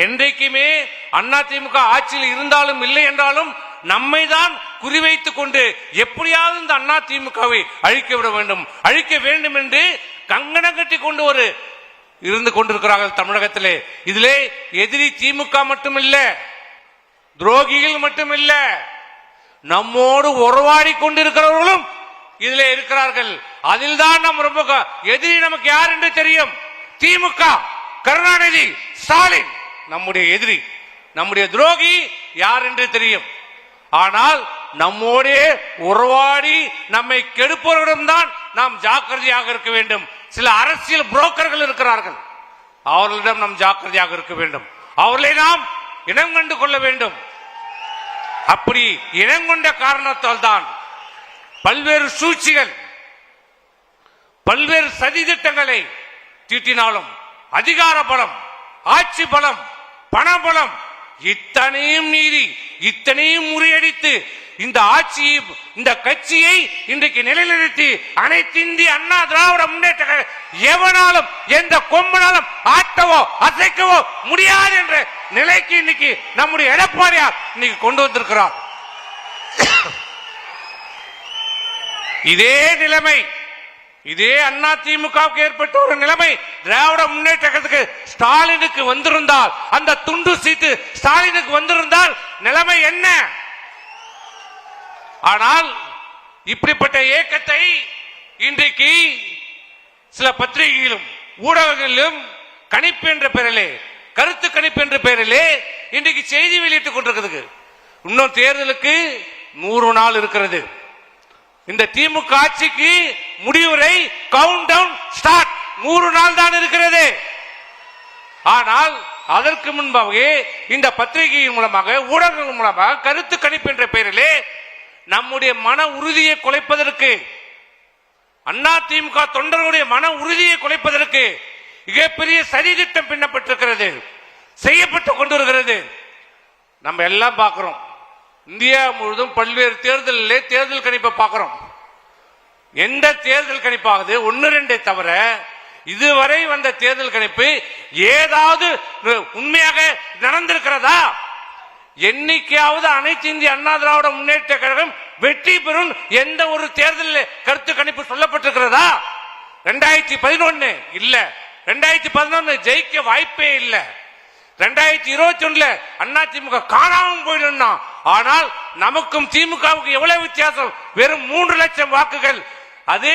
என்றைக்குமே அண்ணா திமுக ஆட்சியில் இருந்தாலும் இல்லை என்றாலும் நம்மை தான் குறிவைத்துக் கொண்டு எப்படியாவது இந்த அண்ணா திமுகவை அழிக்க விட வேண்டும். அழிக்க வேண்டும் என்று கங்கணம் கட்டி கொண்டு ஒரு இருந்து கொண்டிருக்கிறார்கள் தமிழகத்திலே. இதிலே எதிரி திமுக மட்டுமில்ல துரோகிகள் மட்டுமில்ல நம்மோடு உறவாடி கொண்டிருக்கிறவர்களும் இதிலே இருக்கிறார்கள். அதில் தான் நம் ரொம்ப எதிரி நமக்கு யார் என்று தெரியும்? திமுக கருணாநிதி ஸ்டாலின். நம்முடைய எதிரி நம்முடைய துரோகி யார் என்று தெரியும். ஆனால் நம்மோடே உறவாடி நம்மை கெடுப்பவர்களிடம்தான் நாம் ஜாக்கிரதையாக இருக்க வேண்டும். சில அரசியல் புரோக்கர்கள் இருக்கிறார்கள். அவர்களிடம் நாம் ஜாக்கிரதையாக இருக்க வேண்டும். அவர்களை நாம் இனம் கண்டு கொள்ள வேண்டும். அப்படி இனங்கொண்ட காரணத்தால் தான் பல்வேறு சூழ்ச்சிகள் பல்வேறு சதி திட்டங்களை தீட்டினாலும் அதிகார பலம் ஆட்சி பலம் பணபலம். இத்தனையும் மீறி இத்தனையும் முறியடித்து இந்த ஆட்சியை இந்த கட்சியை இன்றைக்கு நிலைநிறுத்தி அனைத்து இந்திய அண்ணா திராவிட முன்னேற்ற எவனாலும் எந்த கொம்பனாலும் ஆட்டவோ அசைக்கவோ முடியாது என்ற நிலைக்கு இன்னைக்கு நம்முடைய எடப்பாடியார் இன்னைக்கு கொண்டு வந்திருக்கிறார். இதே நிலைமை இதே அண்ணா திமுகவுக்கு ஏற்பட்ட ஒரு நிலைமை திராவிட முன்னேற்றத்துக்கு ஸ்டாலினுக்கு வந்திருந்தால் அந்த துண்டு சீட்டு ஸ்டாலினுக்கு வந்திருந்தால் நிலைமை என்ன? ஆனால் இப்படிப்பட்ட இயக்கத்தை இன்றைக்கு சில பத்திரிகைகளும் ஊடகங்களிலும் கணிப்பு என்ற பெயரிலே கருத்து கணிப்பு என்ற பெயரிலே இன்றைக்கு செய்தி வெளியிட்டுக் கொண்டிருக்கிறது. இன்னும் தேர்தலுக்கு நூறு நாள் இருக்கிறது. இந்த திமுக ஆட்சிக்கு முடிவுரை கவுண்ட் டவுன் ஸ்டார்ட் நூறு நாள் தான் இருக்கிறது. ஆனால் அதற்கு முன்பாகவே இந்த பத்திரிகையின் மூலமாக ஊடகங்கள் மூலமாக கருத்து கணிப்பு என்ற பெயரிலே நம்முடைய மன உறுதியை குலைப்பதற்கு அண்ணா திமுக தொண்டர்களுடைய மன உறுதியை குலைப்பதற்கு மிகப்பெரிய சதி திட்டம் பின்னப்பட்டிருக்கிறது செய்யப்பட்டு கொண்டிருக்கிறது. நம்ம எல்லாம் பார்க்கிறோம். இந்தியா முழுவதும் பல்வேறு தேர்தலிலே தேர்தல் கணிப்பை பார்க்கிறோம். எந்த தேர்தல் கணிப்பாகுது? ஒன்னு ரெண்டை தவிர இதுவரை வந்த தேர்தல் கணிப்பு ஏதாவது உண்மையாக நடந்திருக்கிறதா? என்னைக்காவது அனைத்து இந்திய அண்ணா திராவிட முன்னேற்ற கழகம் வெற்றி பெறும் எந்த ஒரு தேர்தல் கருத்து கணிப்பு சொல்லப்பட்டிருக்கிறதா? ரெண்டாயிரத்தி பதினொன்னு இல்ல. ரெண்டாயிரத்தி பதினொன்னு ஜெயிக்க வாய்ப்பே இல்லை. ரெண்டாயிரத்தி இருபத்தி ஒண்ணுல அண்ணா திமுக காணாமல் போயிடும் ஆனால் நமக்கும் திமுகவுக்கு எவ்வளவு வித்தியாசம்? வெறும் மூன்று லட்சம் வாக்குகள். அது